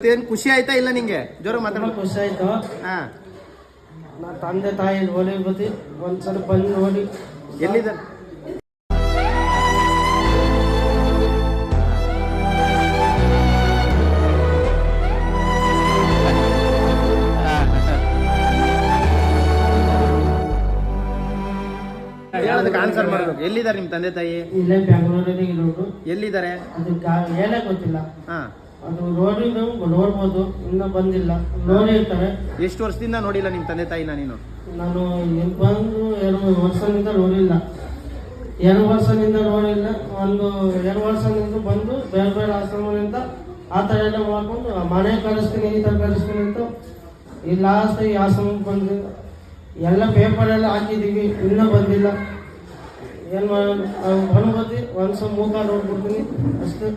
ಏನ್ ಖುಷಿ ಆಯ್ತಾ ಇಲ್ಲ ನಿಂಗೆ? ಜೋರ ಮಾತಾಡೋಕೆ ಮಾತಾಡ ಖುಷಿ ಆಯ್ತು. ಹಾ. ನಾ ತಂದೆ ತಾಯಿ ಹೋಲಿ ಬತ್ತಿ ಒಂದ್ಸಲ ಬಂದು ನೋಡಿ. ಎಲ್ಲಿದ ಹೇಳೋದಕ್ಕೆ ಆನ್ಸರ್ ಮಾಡ್ಬೇಕು. ಎಲ್ಲಿದ್ದಾರೆ ನಿಮ್ ತಂದೆ ತಾಯಿ? ಇಲ್ಲೇ ಬೆಂಗಳೂರಲ್ಲಿ ಇರೋದು ಎಲ್ಲಿದ್ದಾರೆ? ಅದಕ್ಕೆ ಹೇಳಕ್ ಗೊತ್ತಿಲ್ಲ. ಹಾ. ಅದು ನೋಡಿದ್ರು ನೋಡ್ಬೋದು ಇನ್ನೂ ಬಂದಿಲ್ಲ. ನೋಡಿರ್ತಾರೆ ಎಷ್ಟು ವರ್ಷದಿಂದ ನೋಡಿಲ್ಲ ನಿಮ್ ತಂದೆ ತಾಯಿನ ನೀನು? ನಾನು ಇಲ್ಲಿ ಬಂದು ಎರಡು ವರ್ಷದಿಂದ ನೋಡಿಲ್ಲ. ಎರಡು ವರ್ಷದಿಂದ ನೋಡಿಲ್ಲ ಒಂದು ಎರಡು ವರ್ಷದಿಂದ ಬಂದು ಬೇರೆ ಬೇರೆ ಆಶ್ರಮದಿಂದ ಆ ಥರ ಎಲ್ಲ ಮಾಡ್ಕೊಂಡು ಮನೆ ಕಳಿಸ್ತೀನಿ ಈ ಥರ ಕಳಿಸ್ತೀನಿ ಅಂತ ಈ ಲಾಸ್ಟ್ ಈ ಆಶ್ರಮಕ್ಕೆ ಬಂದು ಎಲ್ಲ ಪೇಪರ್ ಎಲ್ಲ ಹಾಕಿದ್ದೀವಿ ಇನ್ನೂ ಬಂದಿಲ್ಲ. ಏನು ಮಾಡೋದು ಬಂದು ಬಂದು ಮೂಕ ನೋಡ್ಬಿಡ್ತೀನಿ ಅಷ್ಟೇ.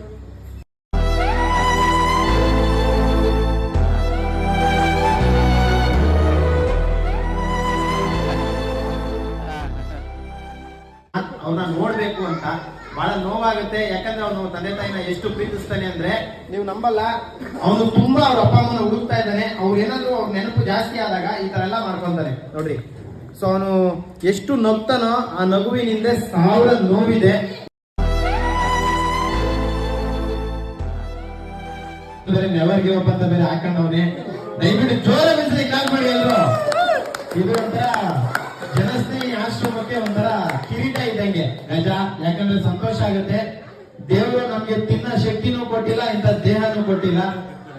ಅವನ್ನ ನೋಡ್ಬೇಕು ಅಂತ ಬಹಳ ನೋವಾಗುತ್ತೆ. ಯಾಕಂದ್ರೆ ಅವನು ತಂದೆ ತಾಯಿನ ಎಷ್ಟು ಪ್ರೀತಿಸ್ತಾನೆ ಅಂದ್ರೆ ನೀವು ನಂಬಲ್ಲ? ಅವನು ತುಂಬಾ ಅವ್ರ ಅಪ್ಪ ಅಮ್ಮನ ಹುಡುಕ್ತಾ ಇದ್ದಾನೆ. ಅವ್ರು ಏನಾದ್ರು ಅವ್ರ ನೆನಪು ಜಾಸ್ತಿ ಆದಾಗ ಈ ತರ ಎಲ್ಲ ಮಾಡ್ಕೊಂತಾನೆ. ನೋಡ್ರಿ. ಸೊ ಅವನು ಎಷ್ಟು ನಗ್ತಾನೋ ಆ ನಗುವಿನಿಂದ ಸಾವಿರ ನೋವಿದೆ. ನೆವರ್ ಗಿವ್ ಅಪ್ ಅಂತ ಬೇರೆ ಹಾಕೊಂಡವನೆ. ದಯವಿಟ್ಟು ಜೋರ ಬಿಸಿಲಿ ಕಾಲ್ ಮಾಡಿ ಎಲ್ರು. ಇದು ಒಂಥರ ಗಜ ಯಾಕಂದ್ರೆ ಸಂತೋಷ ಆಗುತ್ತೆ. ದೇವರು ನಮ್ಗೆ ತಿನ್ನ ಶಕ್ತಿನೂ ಕೊಟ್ಟಿಲ್ಲ, ಇಂಥ ದೇಹನೂ ಕೊಟ್ಟಿಲ್ಲ.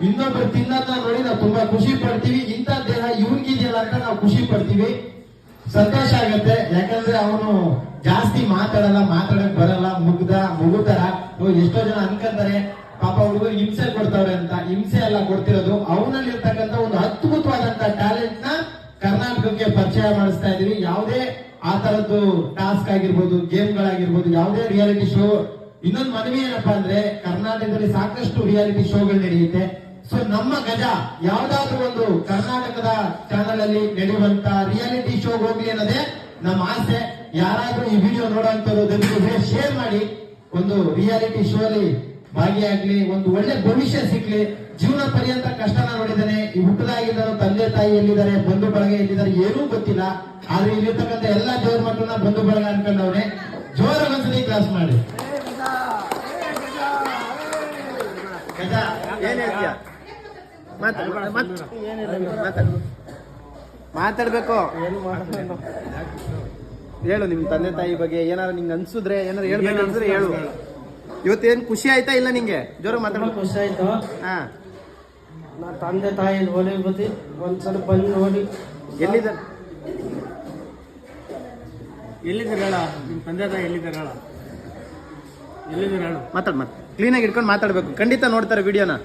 ಇನ್ನೊಬ್ರು ತಿನ್ನೋದನ್ನ ನೋಡಿ ನಾವು ತುಂಬಾ ಖುಷಿ ಪಡ್ತೀವಿ. ಇಂಥ ದೇಹ ಇವ್ರಿಗಿದೆಯಲ್ಲ ಅಂತ ನಾವು ಖುಷಿ ಪಡ್ತೀವಿ. ಸಂತೋಷ ಆಗತ್ತೆ. ಯಾಕಂದ್ರೆ ಅವನು ಜಾಸ್ತಿ ಮಾತಾಡಲ್ಲ, ಮಾತಾಡಕ್ ಬರಲ್ಲ. ಮುಗ್ದ ಮುಗುತರ ಎಷ್ಟೋ ಜನ ಅನ್ಕಂತಾರೆ, ಪಾಪ ಹುಡುಗರು ಹಿಂಸೆ ಕೊಡ್ತಾವ್ರೆ ಅಂತ. ಹಿಂಸೆ ಎಲ್ಲ ಕೊಡ್ತಿರೋದು. ಅವನಲ್ಲಿ ಇರ್ತಕ್ಕಂಥ ಒಂದು ಅದ್ಭುತವಾದಂತ ಟ್ಯಾಲೆಂಟ್ನ ಕರ್ನಾಟಕಕ್ಕೆ ಪರಿಚಯ ಮಾಡಿಸ್ತಾ ಇದೀವಿ ಯಾವುದೇ ಆ ತರದ್ದು ಟಾಸ್ಕ್ ಆಗಿರ್ಬೋದು, ಗೇಮ್ಗಳಾಗಿರ್ಬೋದು, ಯಾವುದೇ ರಿಯಾಲಿಟಿ ಶೋ ಇನ್ನೊಂದು ಮನವಿ ಏನಪ್ಪ ಅಂದ್ರೆ, ಕರ್ನಾಟಕದಲ್ಲಿ ಸಾಕಷ್ಟು ರಿಯಾಲಿಟಿ ಶೋಗಳು ನಡೆಯುತ್ತೆ. ಸೊ ನಮ್ಮ ಗಜ ಯಾವ್ದಾದ್ರು ಒಂದು ಕರ್ನಾಟಕದ ಚಾನಲ್ ಅಲ್ಲಿ ನಡೆಯುವಂತ ರಿಯಾಲಿಟಿ ಶೋ ಹೋಗ್ಲಿ ಅನ್ನೋದೇ ನಮ್ಮ ಆಸೆ. ಯಾರಾದ್ರೂ ಈ ವಿಡಿಯೋ ನೋಡುವಂತವ್ರು ದಯವಿಟ್ಟು ಶೇರ್ ಮಾಡಿ. ಒಂದು ರಿಯಾಲಿಟಿ ಶೋ ಅಲ್ಲಿ ಭಾಗಿಯಾಗ್ಲಿ, ಒಂದು ಒಳ್ಳೆ ಭವಿಷ್ಯ ಸಿಗ್ಲಿ. ಜೀವನ ಪರ್ಯಂತ ಕಷ್ಟನ ನೋಡಿದ್ದಾನೆ. ಈ ಹುಟ್ಟದಾಗಿದ್ದರು ತಂದೆ ತಾಯಿ ಎಲ್ಲಿದ್ದಾರೆ ಬಂಧು ಬಳಗ ಎಲ್ಲಿದ್ದಾರೆ ಏನೂ ಗೊತ್ತಿಲ್ಲ. ಆದ್ರೆ ಇಲ್ಲಿರ್ತಕ್ಕಂಥ ಎಲ್ಲಾ ದೇವ್ರ ಮಕ್ಕಳನ್ನ ಬಂಧು ಬಳಗ ಅನ್ಕೊಂಡವ್ರೆ. ಜೋರ ಒಂದ್ಸಲಿ ಕ್ಲಾಸ್ ಮಾಡಿ. ಮಾತಾಡ್ಬೇಕು. ಹೇಳು ನಿಮ್ ತಂದೆ ತಾಯಿ ಬಗ್ಗೆ. ಏನಾದ್ರು ನಿಂಗೆ ಅನ್ಸಿದ್ರೆ ಏನಾದ್ರು ಹೇಳ್ಬೇಕು ಅನ್ಸಿದ್ರೆ ಹೇಳು. ಇವತ್ತೇನ್ ಖುಷಿ ಆಯ್ತಾ ಇಲ್ಲ ನಿಂಗೆ? ಜೋರ ತುಂಬಾ ಖುಷಿ ಆಯ್ತು. ಹಾ. ನಾ ತಂದೆ ತಾಯಿ ನೋಡಿ ಬತ್ತಿ ಒಂದ್ಸಲ ಬಂದು ನೋಡಿ. ಎಲ್ಲಿದ್ದಾರೆ ಎಲ್ಲಿದ್ದಾರೆ ಹೇಳ ನಿಮ್ಮ ತಂದೆ ತಾಯಿ ಎಲ್ಲಿದ್ದಾರೆ ಹೇಳ ಎಲ್ಲಿದ್ದಾರೆ ಹೇಳು ಮಾತಾಡ್ ಮತ್ತೆ ಕ್ಲೀನ್ ಆಗಿ ಇಟ್ಕೊಂಡು ಮಾತಾಡ್ಬೇಕು. ಖಂಡಿತ ನೋಡ್ತಾರೆ ವಿಡಿಯೋನ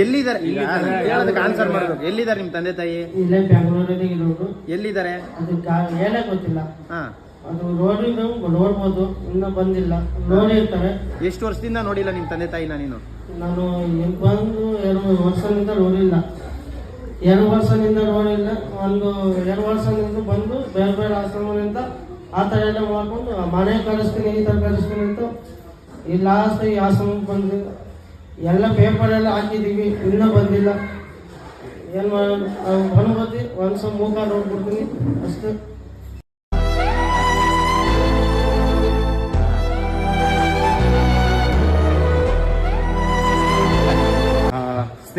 ಎಲ್ಲಿದ್ದಾರೆ? ಹೇಳೋದಕ್ಕೆ ಆನ್ಸರ್ ಮಾಡಬೇಕು. ಎಲ್ಲಿದ್ದಾರೆ ನಿಮ್ ತಂದೆ ತಾಯಿ? ಇಲ್ಲೇ ಎಲ್ಲಿದ್ದಾರೆ? ಅದಕ್ಕೆ ಹೇಳಕ್ ಗೊತ್ತಿಲ್ಲ. ಹಾ. ಅದು ನೋಡಿದ್ರು ನೋಡ್ಬೋದು ಇನ್ನೂ ಬಂದಿಲ್ಲ. ನೋಡಿರ್ತಾರೆ ಎಷ್ಟು ವರ್ಷದಿಂದ ನೋಡಿಲ್ಲ ನಿಮ್ ತಂದೆ ತಾಯಿನ ನೀನು? ನಾನು ಇಲ್ಲಿ ಬಂದು ಎರಡು ವರ್ಷದಿಂದ ನೋಡಿಲ್ಲ ಎರಡು ವರ್ಷದಿಂದ ನೋಡಿಲ್ಲ ಒಂದು ಎರಡು ವರ್ಷದಿಂದ ಬಂದು ಬೇರೆ ಬೇರೆ ಆಶ್ರಮದಿಂದ ಆ ಥರ ಎಲ್ಲ ಮಾಡ್ಕೊಂಡು ಮನೆ ಕಳಿಸ್ತೀನಿ ಈ ಥರ ಕಳಿಸ್ತೀನಿ ಅಂತ ಈ ಲಾಸ್ಟ್ ಈ ಆಶ್ರಮಕ್ಕೆ ಬಂದು ಎಲ್ಲ ಪೇಪರ್ ಎಲ್ಲ ಹಾಕಿದ್ದೀವಿ ಇನ್ನೂ ಬಂದಿಲ್ಲ. ಏನು ಮಾಡೋದು ಒಂದು ಒಂದ್ಸಲ ಮೂಕ ನೋಡ್ಬಿಡ್ತೀನಿ ಅಷ್ಟೇ.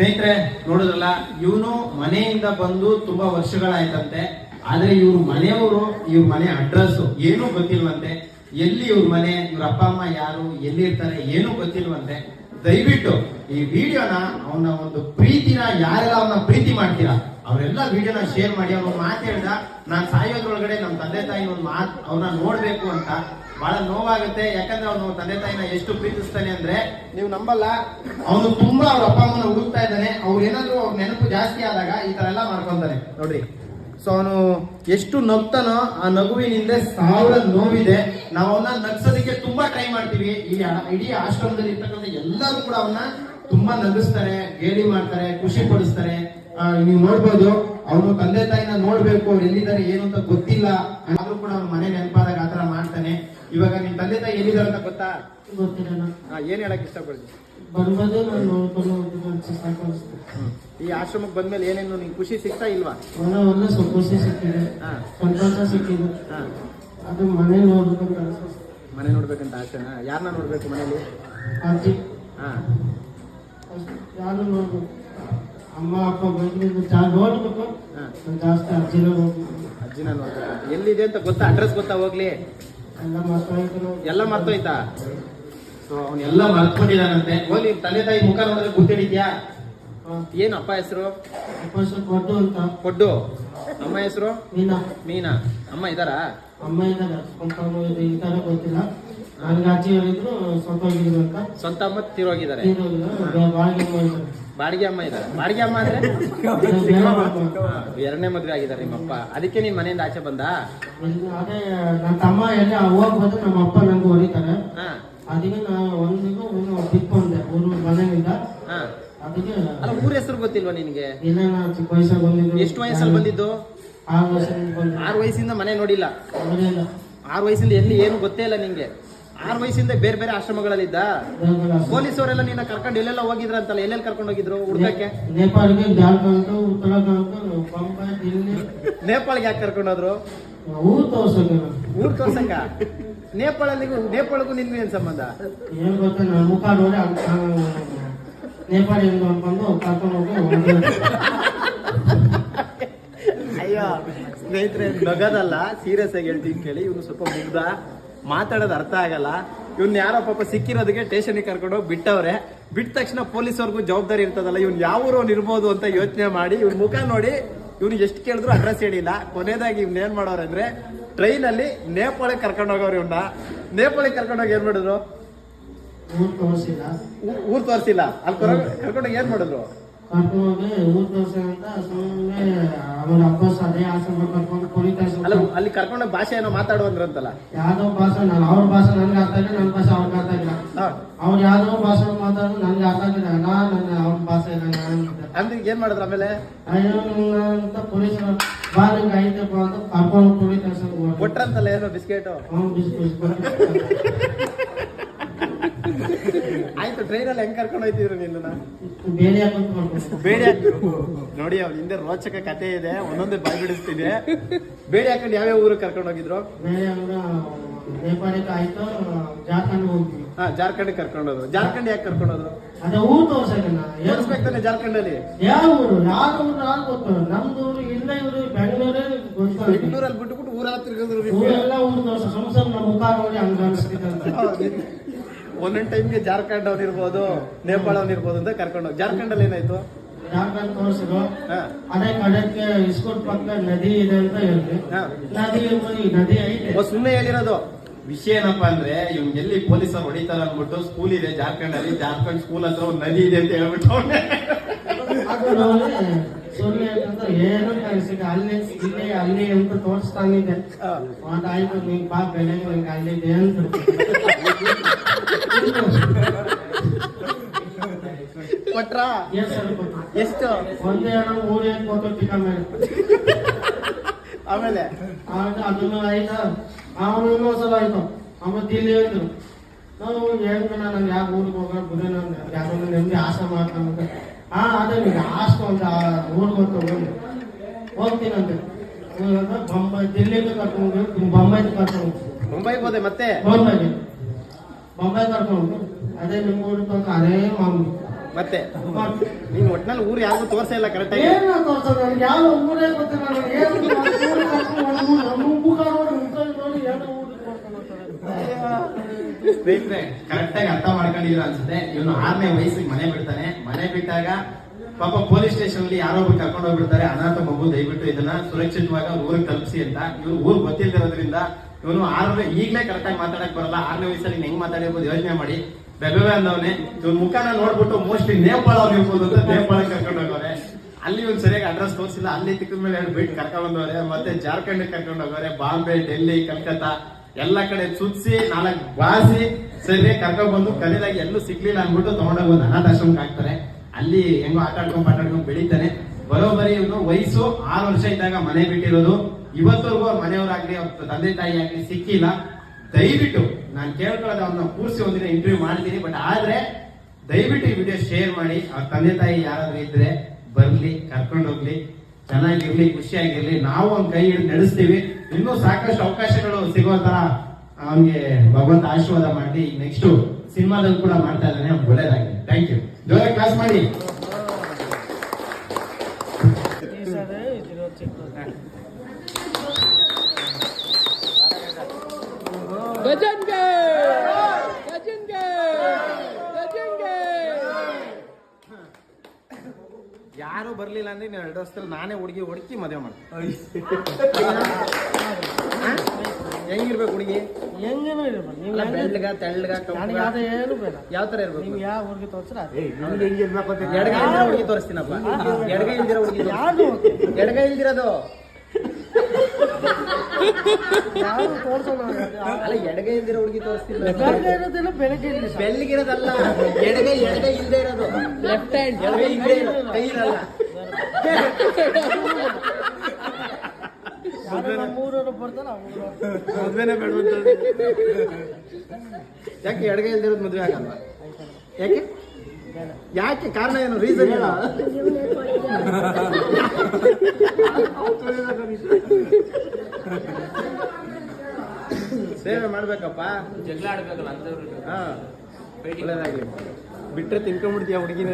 ಸ್ನೇಹಿತರೆ, ನೋಡಿದ್ರಲ್ಲ, ಇವನು ಮನೆಯಿಂದ ಬಂದು ತುಂಬಾ ವರ್ಷಗಳಾಯ್ತಂತೆ, ಆದ್ರೆ ಇವ್ರ ಮನೆಯವರು, ಇವ್ರ ಮನೆ ಅಡ್ರೆಸ್ ಏನೂ ಗೊತ್ತಿಲ್ವಂತೆ. ಎಲ್ಲಿ ಇವ್ರ ಮನೆ, ಇವ್ರ ಅಪ್ಪ, ಅಮ್ಮ ಯಾರು, ಎಲ್ಲಿರ್ತಾರೆ ಏನೂ ಗೊತ್ತಿಲ್ವಂತೆ. ದಯವಿಟ್ಟು ಈ ವಿಡಿಯೋನ ಅವನ ಒಂದು ಪ್ರೀತಿನ ಯಾರೆಲ್ಲ ಅವನ ಪ್ರೀತಿ ಮಾಡ್ತೀರಾ? ಅವರೆಲ್ಲ ವಿಡಿಯೋನ ಶೇರ್ ಮಾಡಿ ಅವ್ನ ಮಾತು ಹೇಳ್ದ ನಾನು ಸಾಯೋದ್ರೊಳಗಡೆ ನಮ್ಮ ತಂದೆ ತಾಯಿ ಒಂದು ಮಾತು ಅವ್ರನ್ನ ನೋಡ್ಬೇಕು ಅಂತ ಬಹಳ ನೋವಾಗುತ್ತೆ. ಯಾಕಂದ್ರೆ ಅವನು ತಂದೆ ತಾಯಿನ ಎಷ್ಟು ಪ್ರೀತಿಸ್ತಾನೆ ಅಂದ್ರೆ ನೀವು ನಂಬಲ್ಲ? ಅವನು ತುಂಬಾ ಅವ್ರ ಅಪ್ಪ ಅಮ್ಮನ ಹುಡುಕ್ತಾ ಇದ್ದಾನೆ. ಅವ್ರು ಏನಾದ್ರು ಅವ್ರ ನೆನಪು ಜಾಸ್ತಿ ಆದಾಗ ಈ ತರ ಎಲ್ಲ ಮಾಡ್ಕೊಂತಾನೆ ನೋಡ್ರಿ ಸೊ ಅವನು ಎಷ್ಟು ನಗ್ತಾನೋ ಆ ನಗುವಿನಿಂದ ಸಾವಿರ ನೋವಿದೆ. ನಾವು ಅವನ್ನ ನಗ್ಸೋದಕ್ಕೆ ತುಂಬಾ ಟ್ರೈ ಮಾಡ್ತೀವಿ. ಇಲ್ಲಿ ಇಡೀ ಆಶ್ರಮದಲ್ಲಿ ಇರ್ತಕ್ಕಂಥ ಎಲ್ಲರೂ ಕೂಡ ಅವನ್ನ ತುಂಬಾ ನಗಿಸ್ತಾರೆ ಗೇಲಿ ಮಾಡ್ತಾರೆ ಖುಷಿ ಪಡಿಸ್ತಾರೆ. ನೀವು ನೋಡ್ಬೋದು ಅವನು ತಂದೆ ತಾಯಿನ ನೋಡ್ಬೇಕು ಅವ್ರು ಎಲ್ಲಿದ್ದಾರೆ ಏನು ಅಂತ ಗೊತ್ತಿಲ್ಲ. ಆದ್ರೂ ಕೂಡ ಅವ್ನ ಮನೆ ನೆನಪಾದಾಗ ಆತರ ಮಾಡ್ತಾನೆ. ಇವಾಗ ನಿಮ್ ತಂದೆ ತಾಯಿ ಎಲ್ಲಿದ್ದಾರೆ ಅಂತ ಗೊತ್ತಾ? ಗೊತ್ತಿರಲ್ಲ ಏನ್ ಹೇಳಕ್ ಇಷ್ಟಪಡ್ತೀನಿ ಬರ್ಬೋದು ನಾನು ನೋಡ್ಕೊಂಡು ಹೋಗ್ತೀನಿ ಸಾಕು ಈ ಆಶ್ರಮಕ್ಕೆ ಬಂದ್ಮೇಲೆ ಏನೇನು ನಿಂಗೆ ಖುಷಿ ಸಿಗ್ತಾ ಇಲ್ವಾ? ಸ್ವಲ್ಪ ಖುಷಿ ಸಿಕ್ಕಿದೆ. ಸಂತೋಷ ಸಿಕ್ಕಿದೆ. ಅದು ಮನೆ ನೋಡ್ಬೇಕಂತ ಅನ್ಸುತ್ತೆ ಮನೆ ನೋಡ್ಬೇಕಂತ ಆಸೆನಾ ಯಾರನ್ನ ನೋಡ್ಬೇಕು ಮನೇಲಿ? ಅಜ್ಜಿ. ಹಾ. ಯಾರು ನೋಡ್ಬೇಕು. ಅಮ್ಮ ಅಪ್ಪ ಬೈಕ್ಲಿದ್ದು ಚಾ ನೋಡ್ಬೇಕು. ಹಾ. ಜಾಸ್ತಿ ಅಜ್ಜಿನ ಅಜ್ಜಿನ ನೋಡ್ಬೇಕು. ಎಲ್ಲಿದೆ ಅಂತ ಗೊತ್ತಾ? ಅಡ್ರೆಸ್ ಗೊತ್ತಾ ಹೋಗ್ಲಿ? ಎಲ್ಲ ಮರ್ತೋಯ್ತು. ಎಲ್ಲ ಮರ್ತೋಯ್ತಾ? ಸೊ ಅವ್ನು ಎಲ್ಲ ಎಲ್ಲ ಮರ್ತ್ಕೊಂಡಿದಾನಂತೆ ಹೋಗ್ಲಿ ತಂದೆ ತಾಯಿ ಮುಖ ನೋಡಿದ್ರೆ ಗುರ್ತಿಡಿದ್ಯಾ ಹಾ. ಏನು ಅಪ್ಪ ಹೆಸರು? ಅಪ್ಪ ಸ್ವಲ್ಪ ಕೊಟ್ಟು ಅಂತ. ಕೊಡ್ಡು. ಅಮ್ಮ ಹೆಸರು? ಮೀನಾ. ಮೀನಾ. ಅಮ್ಮ ಇದಾರಾ ಅಮ್ಮ ಇದ್ದಾರೆ. ಸ್ವಂತ ಇದು ಈ ಥರ ಗೊತ್ತಿಲ್ಲ. ನನಗೆ ಅಜ್ಜಿ ಹೇಳಿದ್ರು ಸ್ವಂತ ಹೋಗಿದ್ರು ಅಂತ. ಸ್ವಂತ ಅಮ್ಮ ತೀರೋಗಿದ್ದಾರೆ. ಮಾಡಿದ್ದಾರೆ ಬಾಡಿಗೆ ಅಮ್ಮ ಇದ್ದಾರೆ. ಬಾಡಿಗೆ ಅಮ್ಮ ಅಂದ್ರೆ? ಎರಡನೇ ಮದ್ವೆ ಆಗಿದ್ದಾರೆ ನಿಮ್ಮಪ್ಪ ಅದಕ್ಕೆ ನೀನ್ ಮನೆಯಿಂದ ಆಚೆ ಬಂದ? ಅದೇ ನನ್ನ ತಮ್ಮ ಎಲ್ಲಿ ಹೋಗ್ಬೋದು ನಮ್ಮ ಅಪ್ಪ ನಂಗೆ ಹೊಡಿತಾರೆ. ಅದಕ್ಕೆ ನಾನು ಒಂದಿಗೂ ಒಂದು ಬಿಟ್ಕೊಂಡೆ ಊರು ಮನೆಯಿಂದ. ಅದಕ್ಕೆ ಅಲ್ಲ ಊರ ಹೆಸರು ಗೊತ್ತಿಲ್ವಾ ನಿನ್ಗೆ? ಇಲ್ಲ ನಾನು ಚಿಕ್ಕ ವಯಸ್ಸಾಗಿ ಬಂದಿದ್ದು. ಎಷ್ಟು ವಯಸ್ಸಲ್ಲಿ ಬಂದಿದ್ದು? ಆರು ವರ್ಷದಿಂದ ಆರು ವಯಸ್ಸಿಂದ ಮನೆ ನೋಡಿಲ್ಲ. ಆರು ವಯಸ್ಸಿಂದ ಎಲ್ಲಿ ಏನು ಗೊತ್ತೇ ಇಲ್ಲ ನಿಂಗೆ. ಆರು ವಯಸ್ಸಿಂದ ಬೇರೆ ಬೇರೆ ಆಶ್ರಮಗಳಲ್ಲಿದ್ದ? ಪೊಲೀಸರೆಲ್ಲ ನಿನ್ನ ಕರ್ಕೊಂಡು ಎಲ್ಲೆಲ್ಲ ಹೋಗಿದ್ರ ಅಂತಲ್ಲ? ಎಲ್ಲೆಲ್ಲಿ ಕರ್ಕೊಂಡು ಹೋಗಿದ್ರು ಹುಡ್ಕಕ್ಕೆ? ನೇಪಾಳಿಗೆ ಜಾರ್ಖಂಡ್ ಉತ್ತರಾಖಂಡ್ ಬೊಂಬೈ ದಿಲ್ಲಿ. ನೇಪಾಳಿಗೆ ಯಾಕೆ ಕರ್ಕೊಂಡೋದ್ರು ಊರು ತೋರ್ಸಕ್ಕೆ. ಊರ್ ತೋರ್ಸಂಗ ನೇಪಾಳಲ್ಲಿಗೂ ನೇಪಾಳಗೂ ನಿನ್ಗೂ ಏನ್ ಸಂಬಂಧ? ಏನ್ ಗೊತ್ತಾ ಮುಖ ನೋಡಿ ಎಂದು ಕರ್ಕೊಂಡು ಹೋಗಿ ಅಯ್ಯೋ ಸ್ನೇಹಿತರೆ ನಗದಲ್ಲ. ಸೀರಿಯಸ್ ಆಗಿ ಹೇಳ್ತೀನಿ ಕೇಳಿ. ಇವನು ಸ್ವಲ್ಪ ಮುಗ್ಧ ಮಾತಾಡೋದು ಅರ್ಥ ಆಗಲ್ಲ. ಇವ್ನ ಯಾರೋ ಪಾಪ ಸಿಕ್ಕಿರೋದಕ್ಕೆ ಸ್ಟೇಷನ್ಗೆ ಕರ್ಕೊಂಡು ಹೋಗಿ ಬಿಟ್ಟವ್ರೆ. ಬಿಟ್ಟ ತಕ್ಷಣ ಪೊಲೀಸವ್ರಿಗೂ ಜವಾಬ್ದಾರಿ ಇರ್ತದಲ್ಲ ಇವ್ನು ಯಾವ ಇರ್ಬೋದು ಅಂತ ಯೋಚನೆ ಮಾಡಿ ಇವ್ನ ಮುಖ ನೋಡಿ ಇವ್ನು ಎಷ್ಟು ಕೇಳಿದ್ರು ಅಡ್ರೆಸ್ ಹೇಳಿಲ್ಲ. ಕೊನೆಯದಾಗಿ ಇವ್ನ ಏನ್ ಮಾಡೋರು ಅಂದ್ರೆ ಟ್ರೈನ್ ಅಲ್ಲಿ ನೇಪಾಳಕ್ಕೆ ಕರ್ಕೊಂಡು ಹೋಗೋರು ಇವ್ನ. ನೇಪಾಳಿಗೆ ಕರ್ಕೊಂಡು ಹೋಗಿ ಏನ್ ಮಾಡಿದ್ರು? ಊರ್ ತೋರಿಸಿಲ್ಲ. ಅಲ್ಲಿ ಕರ್ಕೊಂಡು ತೋರಿಸಿಲ್ಲ. ಅಲ್ಲಿ ಕರ್ಕೊಂಡೋಗಿ ಏನ್ ಮಾಡಿದ್ರು? ಕರ್ಕೊಂಡು ಊರ್ ದೋಸೆ ಅಂತ ಸುಮ್ಮನೆ ಅವ್ರ ಸಹ ಅದೇ ಆಶ್ರಮ ಕರ್ಕೊಂಡು ಕುಣಿತಾ ಅಲ್ಲ ಅಲ್ಲಿ ಕರ್ಕೊಂಡ ಭಾಷೆ ಏನೋ ಮಾತಾಡುವಂದ್ರಂತಲ್ಲ ಯಾವ್ದೋ ಭಾಷೆ ನಾನು ಅವ್ರ ಭಾಷೆ ನನ್ಗೆ ಅರ್ಥ ಆಗಿಲ್ಲ ನನ್ನ ಭಾಷೆ ಅವ್ರಿಗೆ ಅರ್ಥ ಆಗಿಲ್ಲ. ಅವ್ರು ಯಾವ್ದೋ ಭಾಷೆ ಮಾತಾಡೋದು ನನ್ಗೆ ಅರ್ಥ ಆಗಿಲ್ಲ. ನಾ ನನ್ನ ಅವ್ರ ಭಾಷೆ ಅಂದ್ರೆ ಏನ್ ಮಾಡಿದ್ರ ಆಮೇಲೆ? ಅಯ್ಯೋ ಅಂತ ಪೊಲೀಸ್ ಬಾ ನಿಂಗೆ ಐತಪ್ಪ ಅಂತ ಕರ್ಕೊಂಡು ಕುಣಿತಾ ಕೊಟ್ರಂತಲ್ಲ ಏನೋ ಬಿಸ್ಕೆಟ್? ಅವ್ನು ಬಿಸ್ ಬಿಸ್ ಆಯ್ತು ಟ್ರೈನಲ್ಲಿ ಹೆಂಗ್ ಕರ್ಕೊಂಡು ಹೋಯ್ತಿದ್ರು ನಿನ್ನ ಬೇಡಿ ನೋಡಿ ಅವ್ನ ಹಿಂದೆ ರೋಚಕ ಕತೆ ಇದೆ ಒಂದೊಂದೇ ಬಾಯ್ ಬಿಡಿಸ್ತಿದೆ. ಬೇಡಿ ಹಾಕೊಂಡು ಯಾವ್ಯಾವ ಊರಿಗೆ ಕರ್ಕೊಂಡು ಹೋಗಿದ್ರು? ನೇಪಾಳಕ್ಕೆ ಆಯ್ತು ಜಾರ್ಖಂಡ್ ಹೋಗ್ತೀವಿ ಹಾ ಜಾರ್ಖಂಡ್ ಕರ್ಕೊಂಡು ಹೋದ್ರು. ಜಾರ್ಖಂಡ್ ಯಾಕೆ ಕರ್ಕೊಂಡು ಹೋದ್ರು? ಅದೇ ಊರು ಜಾರ್ಖಂಡ್ ಅಲ್ಲಿ ಯಾವ ಊರು? ಯಾವ ಊರು ಯಾರು ಗೊತ್ತು ನಮ್ದು ಊರು ಇಲ್ಲ ಇವರು ಬೆಂಗಳೂರೇ ಗೊತ್ತು. ಬೆಂಗಳೂರಲ್ಲಿ ಬಿಟ್ಬಿಟ್ಟು ಊರೆಲ್ಲ ತಿರ್ಗಿದ್ರು. ಊರೆಲ್ಲ ಊರು ತೋರ್ಸ ಸಂಸಾರ ನಮ್ಮ ಮುಖ ನೋಡಿ ಹಂಗ ಅನ್ಸ್ತಿದೆ ಹೌದು. ಒಂದೊಂದ್ ಟೈಮ್ಗೆ ಜಾರ್ಖಂಡ್ ಅವ್ನು ಇರ್ಬೋದು ನೇಪಾಳ ಅವ್ನು ಇರ್ಬೋದು ಅಂತ ಕರ್ಕೊಂಡು ಹೋಗಿ ಜಾರ್ಖಂಡ್ ಅಲ್ಲಿ ಏನಾಯ್ತು? ಜಾರ್ಖಂಡ್ ತೋರ್ಸಿದ್ರು. ಹಾ. ಅದೇ ಕಡೆಗೆ ಇಸ್ಕೋಟ್ ಪಕ್ಕ ನದಿ ಇದೆ ಅಂತ ಹೇಳಿದ್ವಿ ಹಾ. ನದಿ ಈ ನದಿ ಐತೆ. ಸುಮ್ಮನೆ ಸುಮ್ನೆ ಹೇಳಿರೋದು. ವಿಷಯ ಏನಪ್ಪಾ ಅಂದ್ರೆ ಇವ್ ಎಲ್ಲಿ ಪೊಲೀಸರು ಹೊಡಿತಾರ ಅಂದ್ಬಿಟ್ಟು ಸ್ಕೂಲ್ ಇದೆ ಜಾರ್ಖಂಡ್ ಅಲ್ಲಿ ಜಾರ್ಖಂಡ್ ಸ್ಕೂಲ್ ಹತ್ರ ಒಂದು ನದಿ ಇದೆ ಅಂತ ಹೇಳ್ಬಿಟ್ಟು ಸುಳ್ಳು ಅಂತ ಏನು ಕಳಿಸಿದ ಅಲ್ಲಿ ಇಲ್ಲಿ ಅಲ್ಲಿ ಅಂತ ತೋರಿಸ್ತಾನಿದೆ ಆಯ್ತು ನೀನ್ ಬಾ ಬೆಳೆ ನಂಗೆ ಅಲ್ಲಿದೆ ಅಂತ ಕೊಟ್ರಾ? ಎಷ್ಟು? ಒಂದು ಎರಡು ಮೂರು ಏನು ಟಿಕ್ಕ ಆಮೇಲೆ? ಅದನ್ನು ಆಯ್ತಾ? ಅವನು ಇನ್ನೊಂದ್ಸಲ ಆಯ್ತು. ಆಮೇಲೆ ದಿಲ್ಲಿ ಹೇಳಿದ್ರು. ನಾವು ಹೇಳ್ದು ನಂಗೆ ಯಾವ ಊರಿಗೆ ಹೋಗೋಣ ಬುದೇನ ಯಾಕಂದ್ರೆ ನಿಮ್ಗೆ ಆಸೆ ಮಾಡ್ಕೊಂಡ್ಬಿಟ್ಟೆ ಹಾ ಅದೇ ನಿಮ್ಗೆ ಆಸ್ತು ಅಂತ ಊರಿಗೆ ಹೊತ್ತು ಹೋಗಿ ಹೋಗ್ತೀನಂತೆ ಬೊಂಬೈ ದಿಲ್ಲಿಗೆ ಕರ್ಕೊಂಡು ಬೊಂಬೈಗೆ ಕರ್ಕೊಂಡು ಮುಂಬೈಗೆ ಹೋದೆ ಮತ್ತೆ? ಬೊಂಬೈಗೆ. ಬೊಂಬೈ ಕರ್ಕೊಂಡು ಅದೇ ನಿಮ್ಮ ಊರಿಗೆ ಬಂದು ಅದೇ ಮಾಮೂಲಿ. ಮತ್ತೆ ನೀನ್ ಒಟ್ನಲ್ಲಿ ಊರು ಯಾರಿಗೂ ತೋರ್ಸೇ ಇಲ್ಲ ಕರೆಕ್ಟ್ ಆಗಿ. ಏನು ತೋರ್ಸೋದು ನನಗೆ ಯಾವ ಊರೇ ಗೊತ್ತಿಲ್ಲ ನನಗೆ ಏನು ಸ್ನೇಹಿತರೆ ಕರೆಕ್ಟ್ ಆಗಿ ಅರ್ಥ ಮಾಡ್ಕೊಂಡಿಲ್ಲ ಅನ್ಸುತ್ತೆ? ಇವನು ಆರನೇ ವಯಸ್ಸಿಗೆ ಮನೆ ಬಿಡ್ತಾನೆ. ಮನೆ ಬಿಟ್ಟಾಗ ಪಾಪ ಪೊಲೀಸ್ ಸ್ಟೇಷನ್ ಅಲ್ಲಿ ಒಬ್ಬ ಕರ್ಕೊಂಡು ಹೋಗ್ಬಿಡ್ತಾರೆ. ಅನಾಥ ಮಗು ದಯವಿಟ್ಟು ಇದನ್ನ ಸುರಕ್ಷಿತವಾಗಿ ಅವ್ರ ಊರಿಗೆ ತಲುಪಿಸಿ ಅಂತ. ಇವ್ರು ಊರ್ ಗೊತ್ತಿಲ್ದಿರೋದ್ರಿಂದ ಇವನು ಆರನೇ, ಈಗಲೇ ಕರೆಕ್ಟ್ ಆಗಿ ಮಾತಾಡಕ್ ಬರಲ್ಲ. ಆರನೇ ವಯಸ್ಸಲ್ಲಿ ಹೆಂಗ್ ಮಾತಾಡಿರ್ಬೋದು ಯೋಚನೆ ಮಾಡಿ. ಬೆಬೆವೆ ಅಂದವನೆ, ಇವ್ನ ಮುಖನ ನೋಡ್ಬಿಟ್ಟು ಮೋಸ್ಟ್ಲಿ ನೇಪಾಳ ಅವ್ರು ಅಂತ ನೇಪಾಳ ಕರ್ಕೊಂಡು ಹೋಗೋರೆ. ಅಲ್ಲಿ ಇವ್ನು ಸರಿಯಾಗಿ ಅಡ್ರೆಸ್ ತೋರಿಸಿಲ್ಲ. ಅಲ್ಲಿ ತಿಕ್ಕದ ಮೇಲೆ ಎರಡು ಬಿಟ್ಟು ಕರ್ಕೊಂಡ್ ಬಂದವ್ರೆ. ಮತ್ತೆ ಜಾರ್ಖಂಡ್ ಕರ್ಕೊಂಡು ಹೋಗೋರೆ. ಬಾಂಬೆ, ಡೆಲ್ಲಿ, ಕಲ್ಕತ್ತಾ, ಎಲ್ಲ ಕಡೆ ಸುತ್ಸಿ ನಾಲ್ಕು ಬಾಸಿ ಸರಿಯಾಗಿ ಕರ್ಕೊಂಡು ಬಂದು ಕಲಿದಾಗಿ ಎಲ್ಲೂ ಸಿಗ್ಲಿಲ್ಲ ಅಂದ್ಬಿಟ್ಟು ತಗೊಂಡೋಗಿ ಒಂದು ಅನಾಥಾಶ್ರಮಕ್ಕೆ ಹಾಕ್ತಾರೆ. ಅಲ್ಲಿ ಹೆಂಗೋ ಆಟಾಡ್ಕೊಂಡು ಮಾತಾಡ್ಕೊಂಡು ಬೆಳೀತಾನೆ. ಬೆಳಿತಾನೆ ಬರೋಬರಿ ಇವನು ವಯಸ್ಸು ಆರು ವರ್ಷ ಇದ್ದಾಗ ಮನೆ ಬಿಟ್ಟಿರೋದು. ಇವತ್ತವರೆಗೂ ಅವ್ರ ಮನೆಯವರಾಗ್ಲಿ ಅವ್ರ ತಂದೆ ತಾಯಿ ಆಗ್ಲಿ ಸಿಕ್ಕಿಲ್ಲ. ದಯವಿಟ್ಟು, ನಾನು ಕೇಳ್ಕೊಳ್ಳೋದು ಅವ್ರನ್ನ ಕೂರಿಸಿ ಒಂದಿನ ಇಂಟರ್ವ್ಯೂ ಮಾಡ್ತೀನಿ ಬಟ್ ಆದ್ರೆ ದಯವಿಟ್ಟು ಈ ವಿಡಿಯೋ ಶೇರ್ ಮಾಡಿ. ಅವ್ರ ತಂದೆ ತಾಯಿ ಯಾರಾದ್ರೂ ಇದ್ರೆ ಬರ್ಲಿ, ಕರ್ಕೊಂಡು ಹೋಗ್ಲಿ. ಚೆನ್ನಾಗಿರ್ಲಿ, ಖುಷಿಯಾಗಿರ್ಲಿ. ನಾವು ಅವ್ನ ಕೈ ಹಿಡಿದು ನಡೆಸ್ತೀವಿ. ಇನ್ನೂ ಸಾಕಷ್ಟು ಅವಕಾಶಗಳು ಸಿಗೋ ತರ ಅವನಿಗೆ ಭಗವಂತ ಆಶೀರ್ವಾದ ಮಾಡಿ ನೆಕ್ಸ್ಟ್ ಸಿನಿಮಾದಲ್ಲಿ ಕೂಡ ಮಾಡ್ತಾ ಇದ್ದಾನೆ. ಒಳ್ಳೇದಾಗಿದೆ ಥ್ಯಾಂಕ್ ಯು ಜೋರ ಕ್ಲಾಸ್ ಮಾಡಿ ಈ ಸರಿ ಇದಿರೋದು ಚಿಕ್ಕದು. ಗಜನ್ಗೆ ಗಜನ್ಗೆ ಗಜನ್ಗೆ ಯಾರು ಬರ್ಲಿಲ್ಲ ಅಂದ್ರೆ ನೀವು ಎರಡು ವರ್ಷದಲ್ಲಿ ನಾನೇ ಹುಡುಗಿ ಹುಡುಕಿ ಮದುವೆ ಮಾಡ್ತೀನಿ. ಹೆಂಗಿರ್ಬೇಕು ಹುಡುಗಿ? ಹೆಂಗೇನೋ ನೀವು ಬೆಳ್ಳಗ ತೆಳ್ಳಗ ನನಗೆ ಅದು ಏನು ಬೇಡ. ಯಾವ ಥರ ಇರ್ಬೇಕು? ನೀವು ಯಾವ ಹುಡುಗಿ ತೋರಿಸ್ರ ಎಡಗೈ ಇಲ್ದಿರೋ ಹುಡುಗಿ ತೋರಿಸ್ತೀನಪ್ಪ. ಎಡಗೈ ಇಲ್ದಿರೋ ಹುಡುಗಿ ಯಾರು? ಎಡಗೈ ಇಲ್ದಿರೋದು. ಯಾರು ತೋರ್ಸೋಣ ಅಲ್ಲ. ಎಡಗೈ ಇಲ್ದಿರೋ ಹುಡುಗಿ ತೋರಿಸ್ತೀನಿ ಬೆಳಗ್ಗೆ ಇರೋದಿಲ್ಲ ಬೆಳಗ್ಗೆ ಇಲ್ಲ ಸರ್. ಬೆಳ್ಳಿಗಿರೋದಲ್ಲ ಎಡಗೈ ಎಡಗೈ ಇಲ್ದೇ ಇರೋದು. ಲೆಫ್ಟ್ ಹ್ಯಾಂಡ್ ಎಡಗೈ ಇಲ್ದೇ ಇರೋದು. ಕೈ ಇರಲ್ಲ. ಬರ್ತಾರ ಮದ್ವೆನೇ ಬೇಡ ಯಾಕೆ ಎಡಗೈ ಇಲ್ದಿರೋದು ಮದ್ವೆ ಆಗಲ್ಲ ಯಾಕೆ? ಯಾಕೆ? ಕಾರಣ ಏನು? ರೀಸನ್ ಹೇಳ. ಸೇವೆ ಮಾಡ್ಬೇಕಪ್ಪ. ಜಗಳ ಆಡ್ಬೇಕಲ್ಲ ಅಂತವ್ರು ಹಾ. ಒಳ್ಳೇದಾಗ್ಲಿ. ಬಿಟ್ರೆ ತಿನ್ಕೊಂಡ್ಬಿಡ್ತೀಯ ಹುಡುಗಿನ